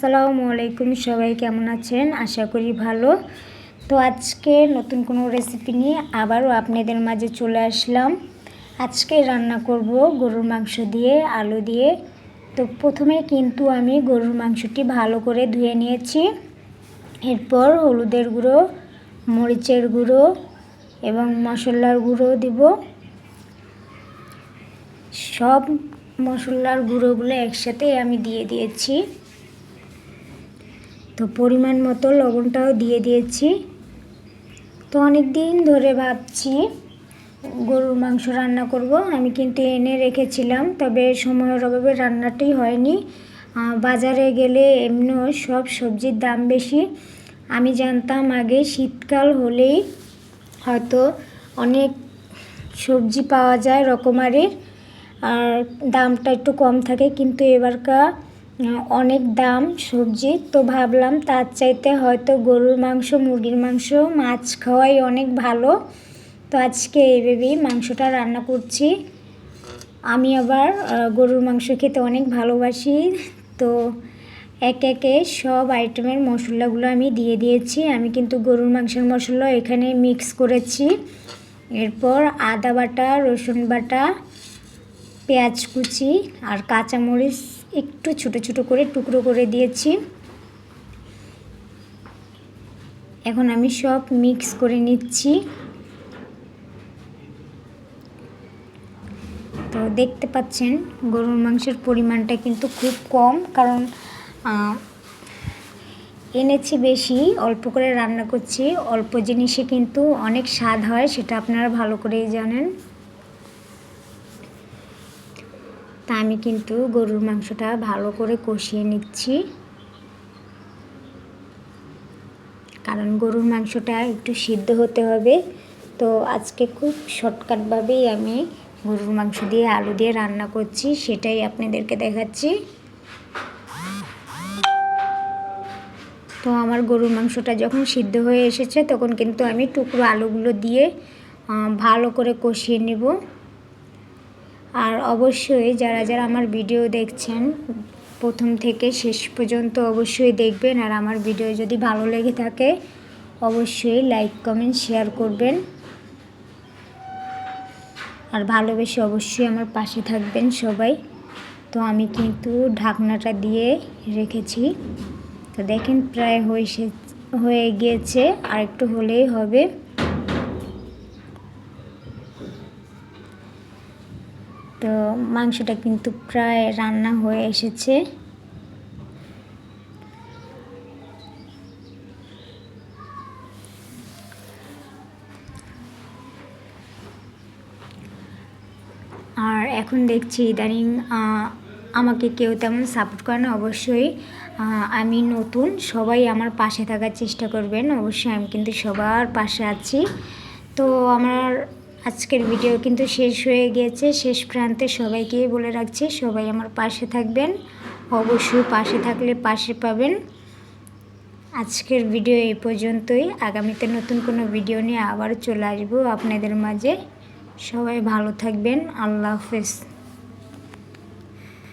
আসসালামু আলাইকুম, সবাই কেমন আছেন? আশা করি ভালো। তো আজকে নতুন কোনো রেসিপি নিয়ে আবারও আপনাদের মাঝে চলে আসলাম। আজকে রান্না করব গরুর মাংস দিয়ে, আলু দিয়ে। তো প্রথমে কিন্তু আমি গরুর মাংসটি ভালো করে ধুয়ে নিয়েছি। এরপর হলুদের গুঁড়ো, মরিচের গুঁড়ো এবং মশলার গুঁড়ো দিব। সব মশলার গুঁড়োগুলো একসাথে আমি দিয়ে দিয়েছি। তো পরিমাণ মতো লবণটাও দিয়ে দিয়েছি। তো অনেক দিন ধরে ভাবছি গরুর মাংস রান্না করব। আমি কিন্তু এনে রেখেছিলাম, তবে সময়ের অভাবে রান্নাটি হয়নি। বাজারে গেলে এমনিও সব সবজির দাম বেশি। আমি জানতাম আগে শীতকাল হলেই হয়তো অনেক সবজি পাওয়া যায় রকমারির, আর দামটা একটু কম থাকে, কিন্তু এবারকার অনেক দাম সবজি, তো ভাবলাম তার চাইতে হয়তো গরুর মাংস, মুরগির মাংস, মাছ খাওয়াই অনেক ভালো। তো আজকে এইভাবেই মাংসটা রান্না করছি। আমি আবার গরুর মাংস খেতে অনেক ভালোবাসি। তো এক একে সব আইটেমের মশলাগুলো আমি দিয়ে দিয়েছি। আমি কিন্তু গরুর মাংসের মশলা এখানে মিক্স করেছি। এরপর আদা বাটা, রসুন বাটা, পেঁয়াজ কুচি আর কাঁচামরিচ একটু ছোটো ছোটো করে টুকরো করে দিয়েছি। এখন আমি সব মিক্স করে নিচ্ছি। তো দেখতে পাচ্ছেন, গরুর মাংসের পরিমাণটা কিন্তু খুব কম, কারণ এনেছি বেশি, অল্প করে রান্না করছি। অল্প জিনিসে কিন্তু অনেক স্বাদ হয়, সেটা আপনারা ভালো করেই জানেন। তা আমি কিন্তু গরুর মাংসটা ভালো করে কষিয়ে নিচ্ছি। কারণ গরুর মাংসটা একটু সিদ্ধ হতে হবে। তো আজকে খুব শর্টকাটভাবেই আমি গরুর মাংস দিয়ে আলু দিয়ে রান্না করছি, সেটাই আপনাদেরকে দেখাচ্ছি। তো আমার গরুর মাংসটা যখন সিদ্ধ হয়ে এসেছে, তখন কিন্তু আমি টুকরো আলুগুলো দিয়ে ভালো করে কষিয়ে নেব। আর অবশ্যই যারা যারা আমার ভিডিও দেখছেন, প্রথম থেকে শেষ পর্যন্ত অবশ্যই দেখবেন। আর আমার ভিডিও যদি ভালো লেগে থাকে, অবশ্যই লাইক, কমেন্ট, শেয়ার করবেন। আর ভালোবেসে অবশ্যই আমার পাশে থাকবেন সবাই। তো আমি কিন্তু ঢাকনাটা দিয়ে রেখেছি। তো দেখেন, প্রায় হয়ে হয়ে গিয়েছে। আর একটু হলেই হবে। তো মাংসটা কিন্তু প্রায় রান্না হয়ে এসেছে। আর এখন দেখছি ইদানিং আমাকে কেউ তেমন সাপোর্ট করে না, অবশ্যই আমি নতুন, সবাই আমার পাশে থাকার চেষ্টা করবেন, অবশ্যই আমি কিন্তু সবার পাশে আছি। তো আমার আজকের ভিডিও কিন্তু শেষ হয়ে গিয়েছে শেষ প্রান্তে সবাইকে বলে রাখছি, সবাই আমার পাশে থাকবেন। অবশ্যই পাশে থাকলে পাশে পাবেন। আজকের ভিডিও এই পর্যন্তই। আগামীতে নতুন কোনো ভিডিও নিয়ে আবার চলে আসব আপনাদের মাঝে। সবাই ভালো থাকবেন। আল্লাহ হাফেজ।